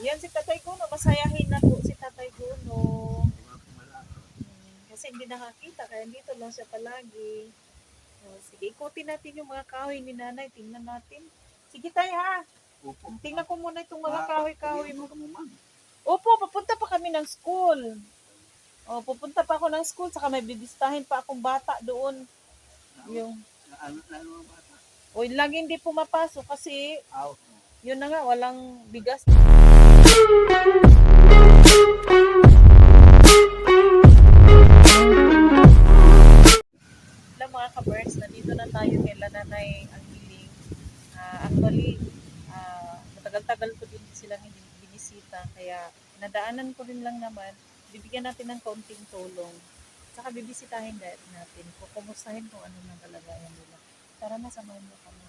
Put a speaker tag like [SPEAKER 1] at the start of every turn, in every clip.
[SPEAKER 1] Yan si Tatay Guno, masayahin na po si Tatay Guno. Hmm, kasi hindi nakakita, kaya dito lang siya palagi. O, sige, ikutin natin yung mga kahoy ni nanay. Tingnan natin. Sige tayo ha.
[SPEAKER 2] Opo.
[SPEAKER 1] Tingnan ko muna itong mga
[SPEAKER 2] Ah,
[SPEAKER 1] kahoy-kahoy mo. Opo, papunta pa kami ng school. O, pupunta pa ako ng school, saka may bibistahin pa akong bata doon. Yung,
[SPEAKER 2] Na- Ano ano bata?
[SPEAKER 1] o, lagi hindi pumapasok kasi
[SPEAKER 2] Aw.
[SPEAKER 1] yun na nga, walang bigas. Ka-birds, nandito na tayo kay Lananay ang hiling. Ah, actually, ah, matagal-tagal ko din sila hindi binisita, kaya nadaanan ko rin lang naman, bibigyan natin ng kaunting tulong. Saka bibisitahin natin, kukumustahin kung ano nang kalagayan nila. Tara na, samahan mo kami.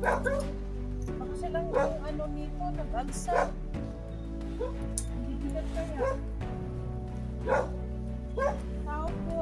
[SPEAKER 1] Baka silang yung ano nito. Ang bibigat kaya. Tao po.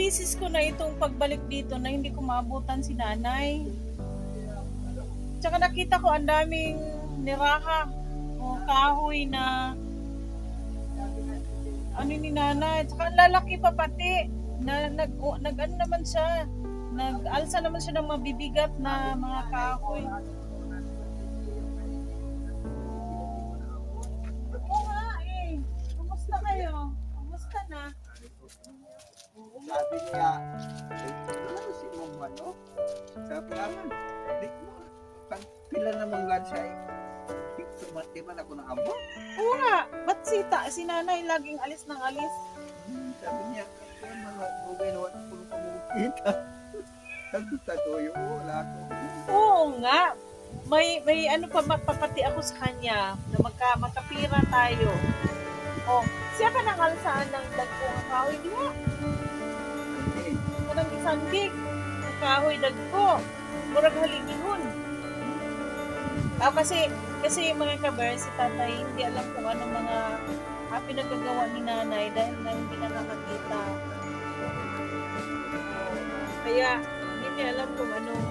[SPEAKER 1] Bisis ko na itong pagbalik dito na hindi ko maabutan si nanay. Tsaka nakita ko ang daming niraha o kahoy na ano ni nanay. Tsaka lalaki pa pati na nag, o, nag ano naman siya nag-alsa naman siya ng mabibigat na mga kahoy. Oo nga eh. Kumusta kayo? Kumusta na?
[SPEAKER 2] Sabi niya, "Eh, ano si Mong ano? Sabi naman, di mo, pag pila namang gan siya, eh, tumati man ako ng abo.
[SPEAKER 1] Nga. Ba't si, ta, si nanay laging alis ng alis?
[SPEAKER 2] Hmm, Sabi niya, kaya mga bugay na wala ko nung pamukita. Sabi sa toyo, wala ko.
[SPEAKER 1] Oo nga. May, may ano pa mapapati ako sa kanya na magka, magkapira tayo. Oh, siya ka nang alsaan ng dagko ng kahoy, di ba?
[SPEAKER 2] Eh,
[SPEAKER 1] Kanang isang gig. Ang kahoy dagko. Murag haligihon. Ah, kasi, kasi mga kabar, si tatay, hindi alam kung anong mga ah, pinagagawa ni nanay dahil na hindi na nakakita. Kaya, hindi alam kung anong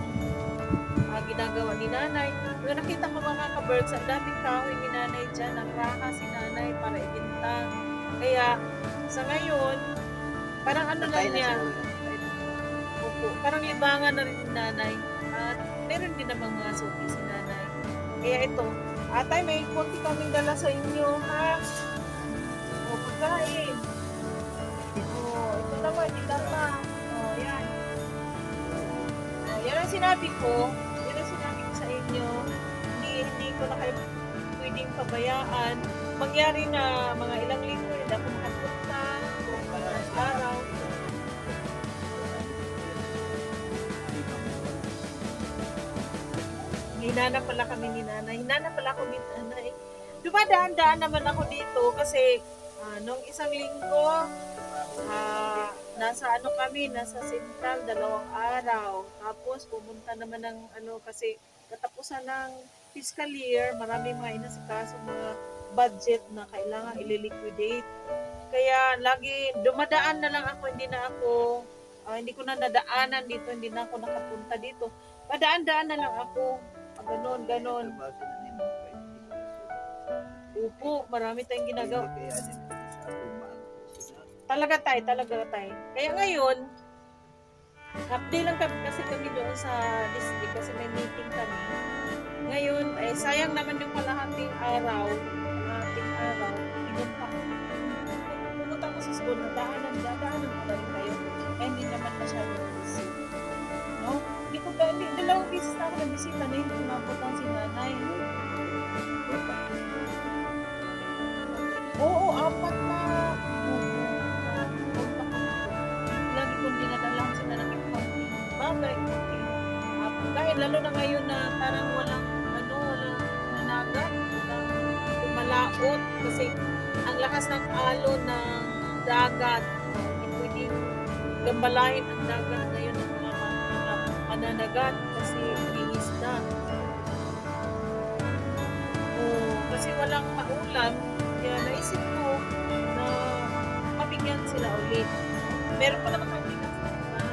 [SPEAKER 1] ah, ginagawa ni nanay. Yung nakita ko mga kabergs, ang daming kahoy ni nanay dyan, ang raha si nanay para ibinta. Kaya, sa ngayon, parang ano lang niya. Opo, parang libangan na rin ni nanay. At meron din namang mga suki si nanay. Kaya ito, atay may konti kaming dala sa inyo, ha? O, pagkain. O, ito naman, idala. O, yan. O, yan ang sinabi ko. Yan ang sinabi ko sa inyo. Hindi, hindi ko na kayo pwedeng pabayaan. Mangyari na mga ilang linggo, Hinana pala kami ni nanay. Hinana pala ako ni nanay. Dumadaan-daan naman ako dito kasi ah, nung isang linggo, ah, nasa ano kami, nasa Central, dalawang araw. Tapos pumunta naman ng ano kasi katapusan ng fiscal year, marami mga inasikaso mga budget na kailangan ililiquidate. Kaya lagi dumadaan na lang ako, hindi na ako ah, hindi ko na nadaanan dito, hindi na ako nakapunta dito. Padaan-daan na lang ako. Ah, Ganon, ganon. Upo, marami tayong ginagawa.
[SPEAKER 2] Sa.
[SPEAKER 1] Talaga tay, talaga tay. Kaya ngayon, update lang kami kasi kami doon sa district kasi may meeting kami. Ngayon, eh, sayang naman yung kalahating araw, kalahating araw, pinunta ko. ko na daanan, dadaanan ko rin kayo. Eh, hindi naman masyadong busy. Beses na ako nagbisita na hindi mabutan si nanay. Oo, apat na. Lagi kong dinadalahan sila ng accounting. Bagay. Apat. Dahil lalo na ngayon na parang walang, ano, walang nanagat, walang lumalaot. Kasi ang lakas ng alon ng dagat. Hindi pwedeng gambalahin ang dagat ngayon ng mga mananagat kasi kasi walang maulam. Kaya naisip ko na mabigyan sila ulit. Meron pa naman kami bigas. na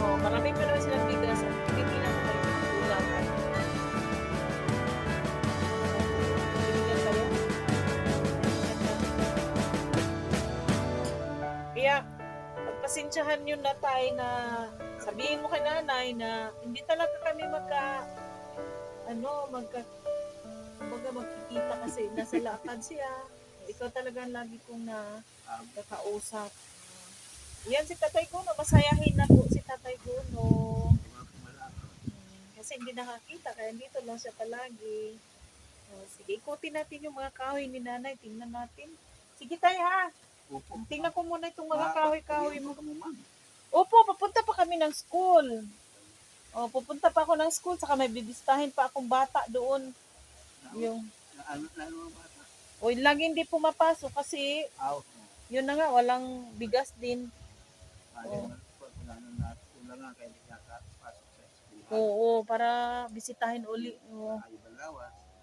[SPEAKER 1] Oh, marami pa naman silang bigas at bibigyan ko kayo ng ulam. Bibigyan kayo. Kaya, pagpasensyahan nyo na tayo na sabihin mo kay nanay na hindi talaga kami magka ano, magka kumbaga magkikita kasi nasa lakad siya. Ikaw talaga lagi kong na kakausap. Yan si Tatay Kuno, masayahin na po si Tatay Kuno. Hmm, Kasi hindi nakakita, kaya dito lang siya palagi. O, sige, ikutin natin yung mga kahoy ni nanay. Tingnan natin. Sige tayo ha.
[SPEAKER 2] Opo.
[SPEAKER 1] Tingnan ko muna itong mga
[SPEAKER 2] Ah,
[SPEAKER 1] kahoy-kahoy mo. Opo, papunta pa kami ng school. O, pupunta pa ako ng school, saka may bibistahin pa akong bata doon. Yung,
[SPEAKER 2] Ano, na, ano, bata?
[SPEAKER 1] o, lagi hindi pumapasok kasi,
[SPEAKER 2] Aw,
[SPEAKER 1] yun na nga, walang bigas din.
[SPEAKER 2] Ayaw
[SPEAKER 1] Oo.
[SPEAKER 2] pag wala nga kaya hindi nakapasok sa eskwela.
[SPEAKER 1] Oo, para bisitahin uli. Oo.
[SPEAKER 2] Ayaw.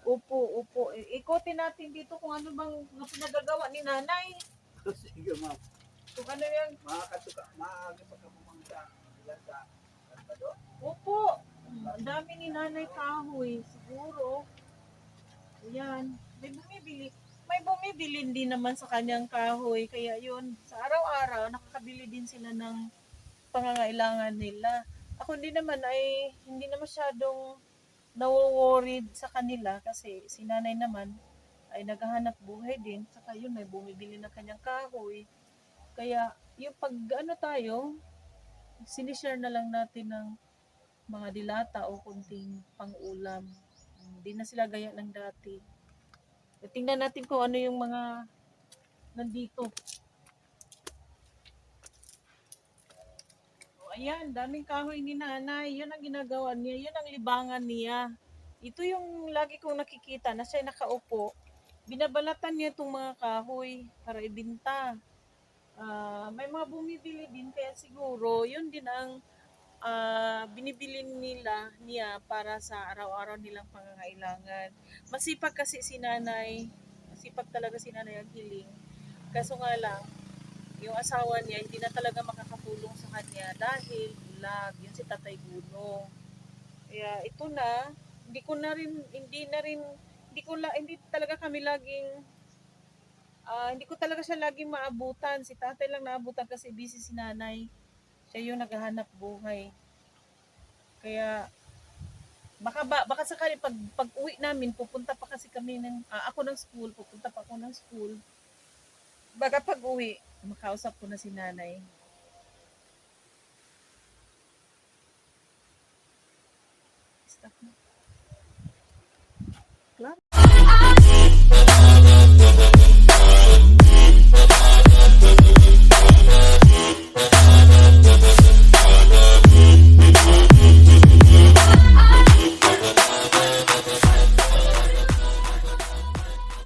[SPEAKER 1] Opo, opo. I- Ikotin natin dito kung ano bang pinagagawa ni nanay.
[SPEAKER 2] Sige, ma'am.
[SPEAKER 1] Kung ano yan.
[SPEAKER 2] Makakasuka, maaga pa ka pumunta. Yan sa Salvador.
[SPEAKER 1] Opo. Ang dami ni nanay kahoy. Siguro. Ayan. May bumibili. May bumibili din naman sa kanyang kahoy. Kaya yun, sa araw-araw, nakakabili din sila ng pangangailangan nila. Ako din naman ay hindi na masyadong nawo-worried sa kanila kasi si nanay naman ay naghahanap buhay din. Saka yun, may bumibili ng kanyang kahoy. Kaya yung pag ano tayo, sinishare na lang natin ng mga dilata o kunting pang-ulam. Hindi na sila gaya ng dati. E, Tingnan natin kung ano yung mga nandito. O, ayan, daming kahoy ni nanay. Yan ang ginagawa niya. Yan ang libangan niya. Ito yung lagi kong nakikita na siya nakaupo. Binabalatan niya itong mga kahoy para ibinta. Ah, may mga bumibili din kaya siguro yun din ang ah, binibili nila niya para sa araw-araw nilang pangangailangan. Masipag kasi si nanay, masipag talaga si nanay ang hiling. Kaso nga lang, yung asawa niya hindi na talaga makakatulong sa kanya dahil lag, yun si Tatay Guno. Kaya ito na, hindi ko na rin, hindi na rin, hindi ko la, hindi talaga kami laging Ah, hindi ko talaga siya laging maabutan. Si tatay lang naabutan kasi busy si nanay kayo naghahanap buhay. Kaya baka ba, baka sakali pag pag-uwi namin pupunta pa kasi kami ng uh, ako ng school, pupunta pa ako ng school. Baka pag-uwi makausap ko na si nanay. Stop na. Claro.